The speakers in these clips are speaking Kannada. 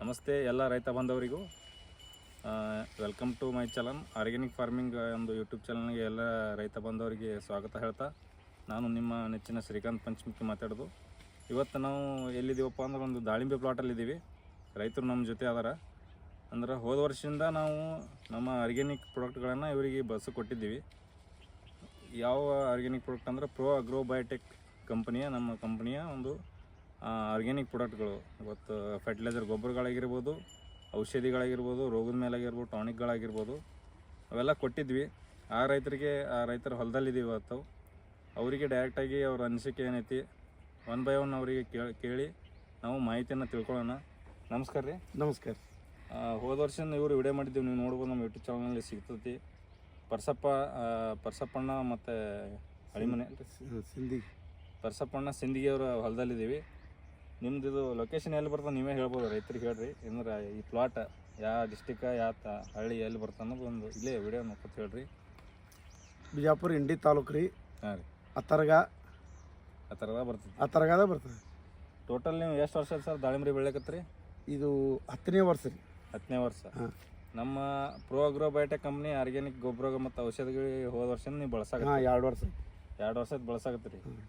ನಮಸ್ತೆ ಎಲ್ಲ ರೈತ ಬಾಂಧವರಿಗೂ. Welcome to my channel organic farming ಒಂದು ಯೂಟ್ಯೂಬ್ ಚಾನಲ್ಗೆ ಎಲ್ಲ ರೈತ ಬಾಂಧವರಿಗೆ ಸ್ವಾಗತ ಹೇಳ್ತಾ. ನಾನು ನಿಮ್ಮ ನೆಚ್ಚಿನ ಶ್ರೀಕಾಂತ್ ಪಂಚಮುಖಿ ಮಾತಾಡೋದು. ಇವತ್ತು ನಾವು ಎಲ್ಲಿದ್ದೀವಪ್ಪ ಅಂದ್ರೆ ಒಂದು ದಾಳಿಂಬೆ ಪ್ಲಾಟಲ್ಲಿದ್ದೀವಿ ರೈತರು ನಮ್ಮ ಜೊತೆ ಅದಾರ. ಅಂದ್ರೆ ಹೋದ ವರ್ಷದಿಂದ ನಾವು ನಮ್ಮ ಆರ್ಗ್ಯಾನಿಕ್ ಪ್ರಾಡಕ್ಟ್ಗಳನ್ನು ಇವರಿಗೆ ಬಸ್ ಕೊಟ್ಟಿದ್ದೀವಿ. ಯಾವ ಆರ್ಗ್ಯಾನಿಕ್ ಪ್ರಾಡಕ್ಟ್ ಅಂದ್ರೆ ಪ್ರೋ ಅಗ್ರೋ ಬಯೋಟೆಕ್ ಕಂಪನಿಯ ನಮ್ಮ ಕಂಪನಿಯ ಒಂದು ಆರ್ಗ್ಯಾನಿಕ್ ಪ್ರಾಡಕ್ಟ್ಗಳು ಇವತ್ತು ಫರ್ಟಿಲೈಸರ್ ಗೊಬ್ಬರಗಳಾಗಿರ್ಬೋದು ಔಷಧಿಗಳಾಗಿರ್ಬೋದು ರೋಗದ ಮೇಲಾಗಿರ್ಬೋದು ಟಾನಿಕ್ಗಳಾಗಿರ್ಬೋದು ಅವೆಲ್ಲ ಕೊಟ್ಟಿದ್ವಿ. ಆ ರೈತರಿಗೆ ಆ ರೈತರ ಹೊಲದಲ್ಲಿದ್ದೀವಿ ಇವತ್ತು. ಅವರಿಗೆ ಡೈರೆಕ್ಟಾಗಿ ಅವ್ರ ಅನಿಸಿಕೆ ಏನೈತಿ? ಒನ್ ಬೈ ಒನ್ ಅವರಿಗೆ ಕೇಳಿ ಕೇಳಿ ನಾವು ಮಾಹಿತಿಯನ್ನು ತಿಳ್ಕೊಳ್ಳೋಣ. ನಮಸ್ಕಾರ ರೀ. ನಮಸ್ಕಾರ. ಹೋದ ವರ್ಷ ಇವರು ವಿಡಿಯೋ ಮಾಡಿದ್ದೀವಿ. ನೀವು ನೋಡ್ಬೋದು ನಮ್ಮ ಯೂಟ್ಯೂಬ್ ಚಾನಲ್ನಲ್ಲಿ ಸಿಗ್ತೈತಿ. ಪರ್ಸಪ್ಪ ಪರ್ಸಪ್ಪಣ್ಣ ಮತ್ತು ಹಳಿಮನೆ ಸಿಂಧಿ. ಪರ್ಸಪ್ಪಣ್ಣ ಸಿಂಧಿಗೆ ಅವರ ಹೊಲದಲ್ಲಿದ್ದೀವಿ. ನಿಮ್ದು ಇದು ಲೊಕೇಶನ್ ಎಲ್ಲಿ ಬರ್ತದೆ ನೀವೇ ಹೇಳ್ಬೋದು ರೈತರಿಗೆ ಹೇಳ್ರಿ. ಏನಾರ ಈ ಪ್ಲಾಟ್ ಯಾವ ಡಿಸ್ಟಿಕ ಯಾವ ತ ಹಳ್ಳಿ ಎಲ್ಲಿ ಬರ್ತ ಅನ್ನೋದು ಒಂದು ಇಲ್ಲೇ ವಿಡಿಯೋ ನೋಡ್ಕೊತ ಹೇಳ್ರಿ. ಬಿಜಾಪುರ ಇಂಡಿ ತಾಲೂಕು ರೀ. ಹಾಂ ರೀ. ಅತ್ತರ್ಗ ಆ ಥರದ ಬರ್ತದೆ ಅತ್ತರ್ಗದ ಬರ್ತದೆ. ಟೋಟಲ್ ನೀವು ಎಷ್ಟು ವರ್ಷ ಸರ್ ದಾಳಿಂಬ್ರಿ ಬೆಳೆಯಕತ್ರಿ? ಇದು ಹತ್ತನೇ ವರ್ಷ ರೀ. ಹತ್ತನೇ ವರ್ಷ. ಹಾಂ. ನಮ್ಮ Pro Agro Biotech company organic ಗೊಬ್ಬರ ಮತ್ತು ಔಷಧಿಗಳು ಹೋದ ವರ್ಷ ನೀವು ಬಳಸಾಕ ಹಾಂ ಎರಡು ವರ್ಷ ಎರಡು ವರ್ಷದ ಬಳಸಾಕತ್ತೀರಿ ಹ್ಮ್.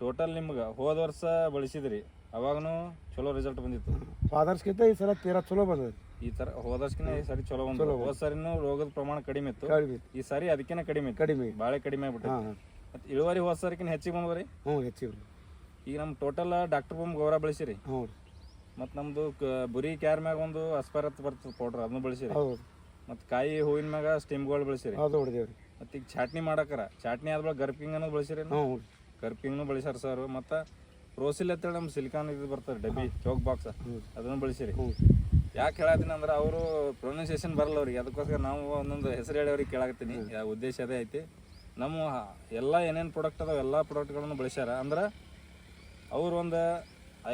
ಟೋಟಲ್ ನಿಮ್ಗೆ ಹೋದ ವರ್ಷ ಬಳಸಿದ್ರಿ. ಅವಾಗೂ ಚಲೋ ರಿಸಲ್ಟ್ ಬಂದಿತ್ತು. ಫಾದರ್ಸ್ಗಿಂತ ಈ ಸಲ ತೀರಾ ಚಲೋ ಬಂದದ. ಈ ತರ ಹೋದರ್ಸ್ಕಿನ ಈ ಸರಿ ಚಲೋ ಬಂದ ಹೋದ ಸರಿನೂ ರೋಗದ ಪ್ರಮಾಣ ಕಡಿಮೆ ಇತ್ತು. ಕಡಿಮೆ ಈ ಸಾರಿ ಅದಕ್ಕಿಂತ ಕಡಿಮೆ ಕಡಿಮೆ ಬಾಳೆ ಕಡಿಮೆ ಆಗ್ಬಿಟ್ಟು ಮತ್ತೆ ಇಳುವರಿ ಹೋದ ಸರಿಕಿನ ಹೆಚ್ಚಿಗೆ ಬಂದ್ರಿ ಹ್ಞೂ ಹೆಚ್ಚಿಗೆ ಈಗ ನಮ್ಮ ಟೋಟಲ್ ಡಾಕ್ಟರ್ ಬೊಮ್ ಗೌರ ಬಳಸಿರಿ. ಹ್ಞೂ ಮತ್ತು ನಮ್ದು ಕ- ಬುರಿ ಕ್ಯಾರ್ ಮ್ಯಾಗ ಒಂದು ಅಸ್ಪರತ್ ಬರ್ತದೆ ಪೌಡ್ರ್ ಅದನ್ನು ಬಳಸಿರಿ. ಹೌದು. ಮತ್ತು ಕಾಯಿ ಹೂವಿನ ಮ್ಯಾಗ ಸ್ಟಿಮ್ಗಳು ಬಳಸಿರಿ. ಅದು ಹೊಡೆದೇವ್ರಿ ಮತ್ತು ಈಗ ಚಾಟ್ನಿ ಮಾಡಕ್ಕಾರ ಚಾಟ್ನಿ ಆದ್ಮೇಲೆ ಗರ್ಪಿಂಗ್ ಅನ್ನೋದು ಬಳಸಿರಿ ಗರ್ಪಿಂಗ್ನು ಬಳಸ್ಯಾರ ಸರ್. ಮತ್ತು ಪ್ರೋಸಿಲ್ ಅಂತೇಳಿ ನಮ್ಮ ಸಿಲಿಕಾನ್ ಇದು ಬರ್ತದೆ ಡಬ್ಬಿ ಚೌಕ್ ಬಾಕ್ಸ್ ಅದನ್ನು ಬಳಸಿರಿ. ಯಾಕೆ ಹೇಳತ್ತೀನಿ ಅಂದ್ರೆ ಅವರು ಪ್ರೊನೌನ್ಸಿಯೇಷನ್ ಬರಲ್ಲ ಅವ್ರಿಗೆ. ಅದಕ್ಕೋಸ್ಕರ ನಾವು ಒಂದೊಂದು ಹೆಸರು ಹೇಳಿ ಅವ್ರಿಗೆ ಕೇಳಾಕತ್ತೀನಿ. ಯಾವ ಉದ್ದೇಶ ಅದೇ ಐತಿ. ನಮ್ಮ ಎಲ್ಲ ಏನೇನು ಪ್ರಾಡಕ್ಟ್ ಅದಾವ ಎಲ್ಲ ಪ್ರಾಡಕ್ಟ್ಗಳನ್ನು ಬಳಸ್ಯಾರ ಅಂದ್ರೆ ಅವ್ರು ಒಂದು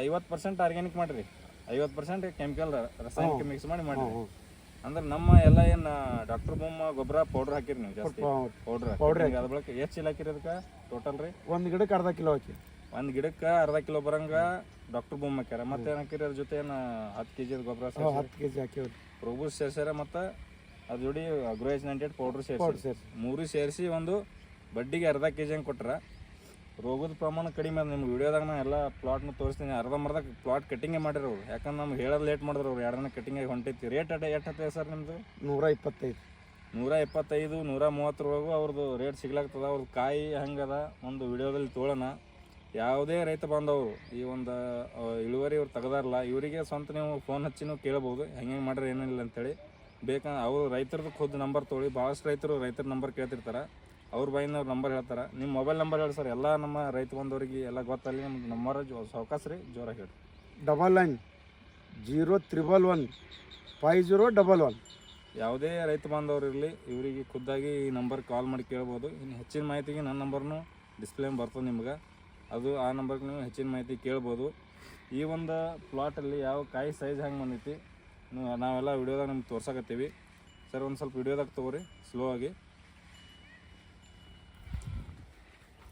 ಐವತ್ತು ಪರ್ಸೆಂಟ್ ಆರ್ಗ್ಯಾನಿಕ್ ಮಾಡಿರಿ. ಐವತ್ತು ಪರ್ಸೆಂಟ್ ಕೆಮಿಕಲ್ ರಾಸಾಯನಿಕ ಮಿಕ್ಸ್ ಮಾಡಿ ಮಾಡಿರಿ. ಅಂದ್ರೆ ನಮ್ಮ ಎಲ್ಲ ಏನು ಡಾಕ್ಟರ್ ಬೊಮ್ಮ ಗೊಬ್ಬರ ಪೌಡ್ರ್ ಹಾಕಿರಿ ನೀವು ಜಾಸ್ತಿ. ಪೌಡ್ರ್ ಪೌಡ್ರ್ ಅದ್ರ ಬಳಕ ಎಷ್ಟು ಚೀಲ ಹಾಕಿರಿ ಅದಕ್ಕೆ ಟೋಟಲ್ ರೀ. ಒಂದು ಗಿಡಕ್ಕೆ ಅರ್ಧ ಕಿಲೋ ಹಾಕಿ. ಒಂದು ಗಿಡಕ್ಕೆ ಅರ್ಧ ಕಿಲೋ ಬರಂಗ ಡಾಕ್ಟರ್ ಬೊಮ್ಮ ಹಾಕ್ಯಾರ. ಮತ್ತೆ ಏನು ಹಾಕಿರಿ? ಅದ್ರ ಜೊತೆ ಏನು ಹತ್ತು ಕೆ ಜಿ ಗೊಬ್ಬರ ಹ್ಞೂ ಹತ್ತು ಕೆ ಜಿ ಹಾಕಿವ್ರಿ ಸೇರ್ಸ್ಯಾರ ಮತ್ತು ಅದ್ರ ಜೋಡಿ ಅಗ್ರೋಯಸ್ ನೈಂಟೆಡ್ ಪೌಡರ್ ಸೇರ್ಸಿ. ಸೇರಿಸಿ ಸೇರಿಸಿ. ಮೂರು ಸೇರಿಸಿ ಒಂದು ಬಡ್ಡಿಗೆ ಅರ್ಧ ಕೆ ಜಿ ಹಂಗೆ ಕೊಟ್ರ. ರೋಗದ ಪ್ರಮಾಣ ಕಡಿಮೆ ಅದ ನಿಮ್ಗೆ ವಿಡಿಯೋದಾಗ ನಾ ಎಲ್ಲ ಪ್ಲಾಟ್ನ ತೋರಿಸ್ತೀನಿ. ಅರ್ಧಂಬರ್ಧ ಪ್ಲಾಟ್ ಕಟ್ಟಿಂಗೇ ಮಾಡಿರೋ ಅವ್ರು. ಯಾಕಂದ್ರೆ ನಮ್ಗೆ ಹೇಳೋದು ಲೇಟ್ ಮಾಡಿದ್ರು ಅವ್ರು. ಎರಡನೇ ಆಗಿ ಹೊಂಟೈತಿ ರೇಟ್ ಅಟ ಎಷ್ಟು ಹತ್ತಿದೆ ಸರ್ ನಿಮ್ಮದು ನೂರ ಇಪ್ಪತ್ತೈದು. ನೂರ ಇಪ್ಪತ್ತೈದು ನೂರ ಮೂವತ್ತರವರೆಗೂ ಅವ್ರದ್ದು ರೇಟ್ ಸಿಗ್ಲಾಗ್ತದ. ಅವ್ರದ್ದು ಕಾಯಿ ಹಂಗದ ಒಂದು ವಿಡಿಯೋದಲ್ಲಿ ತೋಳೋಣ. ಯಾವುದೇ ರೈತ ಬಾಂಧವರು ಈ ಒಂದು ಇಳುವರಿ ಇವ್ರು ತೆಗ್ದಾರಲ್ಲ ಇವರಿಗೆ ಸ್ವಂತ ನೀವು ಫೋನ್ ಹಚ್ಚಿನೂ ಕೇಳ್ಬೋದು. ಹೆಂಗೆ ಮಾಡ್ರೆ ಏನಿಲ್ಲ ಅಂತೇಳಿ. ಬೇಕಾ ಅವರು ರೈತರದ್ದು ಖುದ್ದು ನಂಬರ್ ತೊಗೊಳ್ಳಿ ಭಾಳಷ್ಟು ರೈತರು ರೈತರ ನಂಬರ್ ಕೇಳ್ತಿರ್ತಾರೆ. ಅವ್ರ ಬಾಯಿಂದ ಅವ್ರ ನಂಬರ್ ಹೇಳ್ತಾರೆ. ನಿಮ್ಮ ಮೊಬೈಲ್ ನಂಬರ್ ಹೇಳಿ ಸರ್ ಎಲ್ಲ ನಮ್ಮ ರೈತ ಬಂದವರಿಗೆ ಎಲ್ಲ ಗೊತ್ತಲ್ಲಿ ನಿಮ್ಗೆ ನಂಬರ್ ಜೋ ಸಾವಕಾಶ ರೀ ಜೋರಾಗಿ ಹೇಳಿ double nine zero triple one five zero double one ಯಾವುದೇ ರೈತ ಬಾಂಧವರು ಇರಲಿ ಇವರಿಗೆ ಖುದ್ದಾಗಿ ಈ ನಂಬರ್ ಕಾಲ್ ಮಾಡಿ ಕೇಳ್ಬೋದು. ಇನ್ನು ಹೆಚ್ಚಿನ ಮಾಹಿತಿಗೆ ನನ್ನ ನಂಬರ್ನು ಡಿಸ್ಪ್ಲೇ ಬರ್ತದೆ ನಿಮ್ಗೆ. ಅದು ಆ ನಂಬರ್ಗೆ ನೀವು ಹೆಚ್ಚಿನ ಮಾಹಿತಿ ಕೇಳ್ಬೋದು. ಈ ಒಂದು ಪ್ಲಾಟಲ್ಲಿ ಯಾವ ಕಾಯಿ ಸೈಜ್ ಹೆಂಗೆ ಬಂದೈತಿ ನಾವೆಲ್ಲ ವಿಡಿಯೋದಾಗ ನಿಮ್ಗೆ ತೋರ್ಸಕತ್ತೀವಿ. ಸರ್ ಒಂದು ಸ್ವಲ್ಪ ವಿಡಿಯೋದಾಗ ತೊಗೋರಿ ಸ್ಲೋ ಆಗಿ.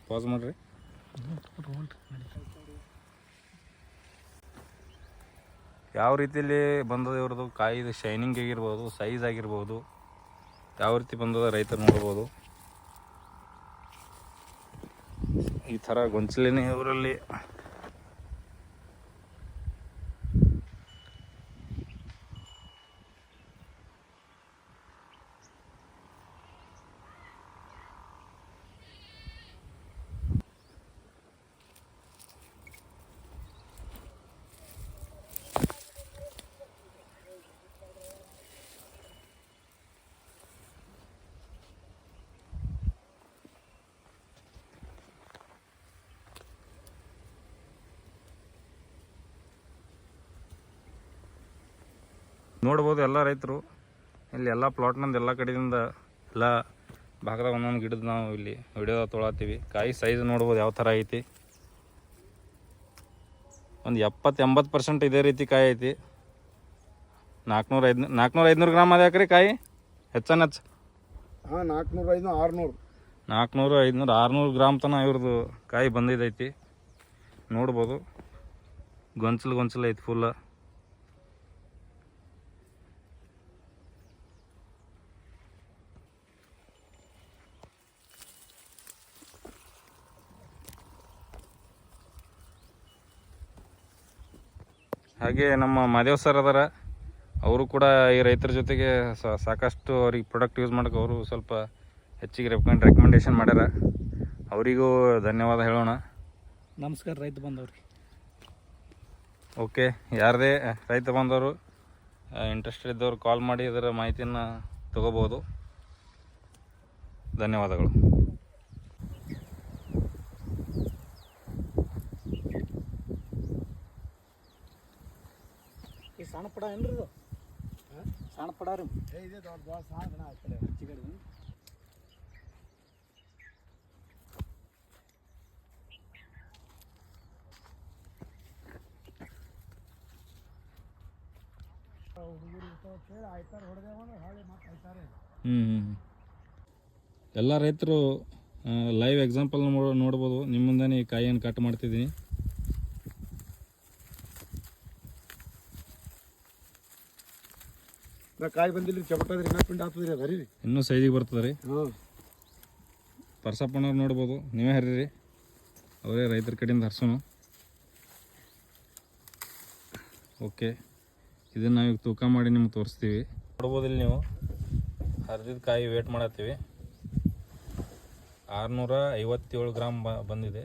ಪಾಸ್ ಮಾಡಿರಿ. ಯಾವ ರೀತಿಯಲ್ಲಿ ಬಂದದ ಇವ್ರದ್ದು ಕಾಯಿದು ಶೈನಿಂಗ್ ಆಗಿರ್ಬೋದು ಸೈಜ್ ಆಗಿರ್ಬೋದು, ಯಾವ ರೀತಿ ಬಂದದ ರೈತರು ನೋಡ್ಬೋದು. ಈ ಥರ ಗೊಂಚಲಿನೇ ಇವರಲ್ಲಿ ನೋಡ್ಬೋದು ಎಲ್ಲ ರೈತರು. ಇಲ್ಲಿ ಎಲ್ಲ ಪ್ಲಾಟ್ನಂದು ಎಲ್ಲ ಕಡೆಯಿಂದ ಎಲ್ಲ ಭಾಗದಾಗ ಒಂದೊಂದು ಗಿಡದ ನಾವು ಇಲ್ಲಿ ವಿಡಿಯೋ ತೊಳತ್ತೀವಿ ಕಾಯಿ ಸೈಜ್ ನೋಡ್ಬೋದು ಯಾವ ಥರ ಐತಿ. ಒಂದು ಎಪ್ಪತ್ತು ಎಂಬತ್ತು ಪರ್ಸೆಂಟ್ ಇದೇ ರೀತಿ ಕಾಯಿ ಐತಿ. ನಾಲ್ಕುನೂರ ಐದು ನಾಲ್ಕುನೂರ ಐದುನೂರು ಗ್ರಾಮ್ ಅದ ಯಾಕ್ರಿ ಕಾಯಿ? ಹೆಚ್ಚನ ಹೆಚ್ಚು. ಹಾಂ ನಾಲ್ಕುನೂರ ಐದುನೂರು ಆರುನೂರು. ನಾಲ್ಕುನೂರು ಐದುನೂರು ಆರುನೂರು ಗ್ರಾಮ್ ತನಕ ಇವ್ರದ್ದು ಕಾಯಿ ಬಂದಿದ್ದೈತಿ ನೋಡ್ಬೋದು. ಗೊಂಚಲು ಗೊಂಚಲು ಐತಿ ಫುಲ್ಲ ಹಾಗೆ ನಮ್ಮ ಮಾದೇವ್ ಸರ್ ಅದಾರ. ಅವರು ಕೂಡ ಈ ರೈತರ ಜೊತೆಗೆ ಸಾಕಷ್ಟು ಅವ್ರಿಗೆ ಪ್ರಾಡಕ್ಟ್ ಯೂಸ್ ಮಾಡೋಕೆ ಅವರು ಸ್ವಲ್ಪ ಹೆಚ್ಚಿಗೆ ರೆಕಮೆಂಡ್ ರೆಕಮೆಂಡೇಶನ್ ಮಾಡ್ಯಾರ. ಅವರಿಗೂ ಧನ್ಯವಾದ ಹೇಳೋಣ. ನಮಸ್ಕಾರ ರೈತ ಬಂದವ್ರಿಗೆ. ಓಕೆ ಯಾರದೇ ರೈತ ಬಂದವರು ಇಂಟ್ರೆಸ್ಟ್ ಇದ್ದವರು ಕಾಲ್ ಮಾಡಿ ಇದರ ಮಾಹಿತಿಯನ್ನು ತಗೋಬೋದು. ಧನ್ಯವಾದಗಳು ಈ ಸಣ್ಣ ಪಡ ಏನ್ರಿ ಇದು? ಸಣ್ಣ ಪಡ ರೀ. ಇದೆ ದೊಡ್ಡ ಭಾಳ ಸಾಧನ ಆಗ್ತದೆ ಚಿಗಡಿ ಆಯ್ತಾರ ಹೊಡೆದೇವಂದ್ರೆ ಹೊಳೆ ಮತ್ತೆ ಆಯ್ತಾರೆ ಹ್ಞೂ ಹ್ಞೂ ಎಲ್ಲ ರೈತರು ಲೈವ್ ಎಕ್ಸಾಂಪಲ್ ನೋಡ್ಬೋದು. ನಿಮ್ಮಿಂದನೇ ಮುಂದೆ ಈ ಕಾಯಿಯನ್ನು ಕಟ್ ಮಾಡ್ತಿದ್ದೀನಿ. ನಾ ಕಾಯಿ ಬಂದಿಲ್ಲ ಇನ್ನೂ ಪಿಂಡ್ ಆಗ್ತದ್ರಿ ಅದ ರೀ ಇನ್ನೂ ಸೈಜಿಗೆ ಬರ್ತದೆ ರೀ. ಹಾಂ. ಪರ್ಸಪ್ಪನವ್ರು ನೋಡ್ಬೋದು ನೀವೇ ಹರಿರಿ. ಅವರೇ ರೈತರ ಕಡೆಯಿಂದ ಹರ್ಸೋಣ ಓಕೆ. ಇದನ್ನು ನಾವೀಗ ತೂಕ ಮಾಡಿ ನಿಮ್ಗೆ ತೋರಿಸ್ತೀವಿ. ನೋಡ್ಬೋದು ಇಲ್ಲಿ ನೀವು. ಹರಿದಿದ್ದ ಕಾಯಿ ವೇಟ್ ಮಾಡತ್ತೀವಿ. ಆರುನೂರ ಐವತ್ತೇಳು ಗ್ರಾಮ್ ಬ ಬಂದಿದೆ.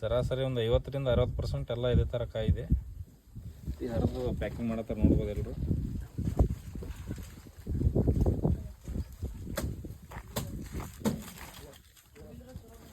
ಸರಾಸರಿ ಒಂದು ಐವತ್ತರಿಂದ ಅರವತ್ತು ಪರ್ಸೆಂಟ್ ಎಲ್ಲ ಇದೇ ಥರ ಕಾಯಿ ಇದೆ. ಈ ಹರಿದು ಪ್ಯಾಕಿಂಗ್ ಮಾಡತ್ತಾರೆ ನೋಡ್ಬೋದು ಎಲ್ಲರೂ